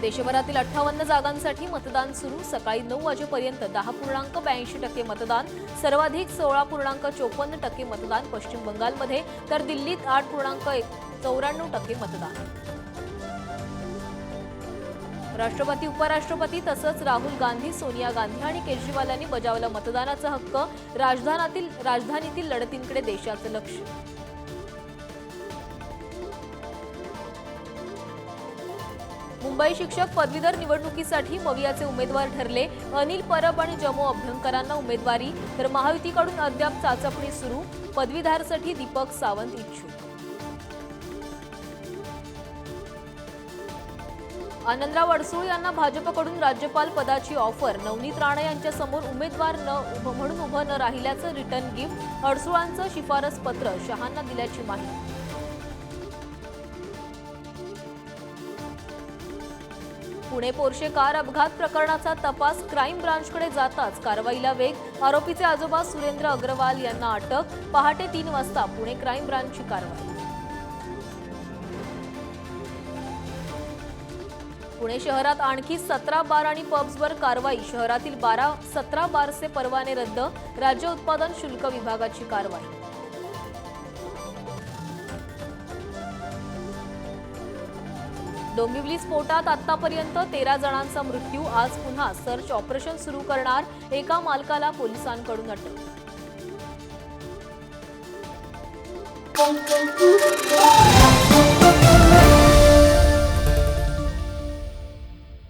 देशभरातील अठ्ठावन्न जागांसाठी मतदान सुरू. सकाळी नऊ वाजेपर्यंत दहा पूर्णांक ब्याऐंशी टक्के मतदान सर्वाधिक सोळा पूर्णांक चोपन्न टक्के मतदान पश्चिम बंगालमध्ये तर दिल्लीत आठ पूर्णांक चौऱ्याण्णव टक्के मतदान. राष्ट्रपती उपराष्ट्रपती तसंच राहुल गांधी सोनिया गांधी आणि केजरीवाल यांनी बजावला मतदानाचा हक्क. राजधानातील राजधानीतील लढतींकडे देशाचं लक्ष. मुंबई शिक्षक पदवीधर निवडणुकीसाठी मवियाचे उमेदवार ठरले. अनिल परब आणि जमो अभ्यंकरांना उमेदवारी. तर महायुतीकडून अद्याप चाचपणी सुरू. पदवीधारसाठी दीपक सावंत इच्छुक. आनंदराव अडसूळ यांना भाजपकडून राज्यपाल पदाची ऑफर. नवनीत राणे यांच्यासमोर उमेदवार न उभं म्हणून उभं न राहिल्याचं रिटर्न गिफ्ट. अडसूळांचं शिफारस पत्र शहांना दिल्याची माहिती. पुणे पोर्शे कार अपघात प्रकरणाचा तपास क्राईम ब्रांचकडे जाताच कारवाईला वेग आरोपीचे आजोबा सुरेंद्र अग्रवाल यांना अटक पहाटे तीन वाजता पुणे क्राईम ब्रांचची कारवाई. पुणे शहरात आणखी सतरा बार आणि पब्सवर कारवाई शहरातील बारा सतरा बारचे परवाने रद्द राज्य उत्पादन शुल्क विभागाची कारवाई. डोंबिवली स्फोटात आतापर्यंत तेरा जणांचा मृत्यू. आज पुन्हा सर्च ऑपरेशन सुरू करणार एका मालकाला पोलिसांकडून अटक.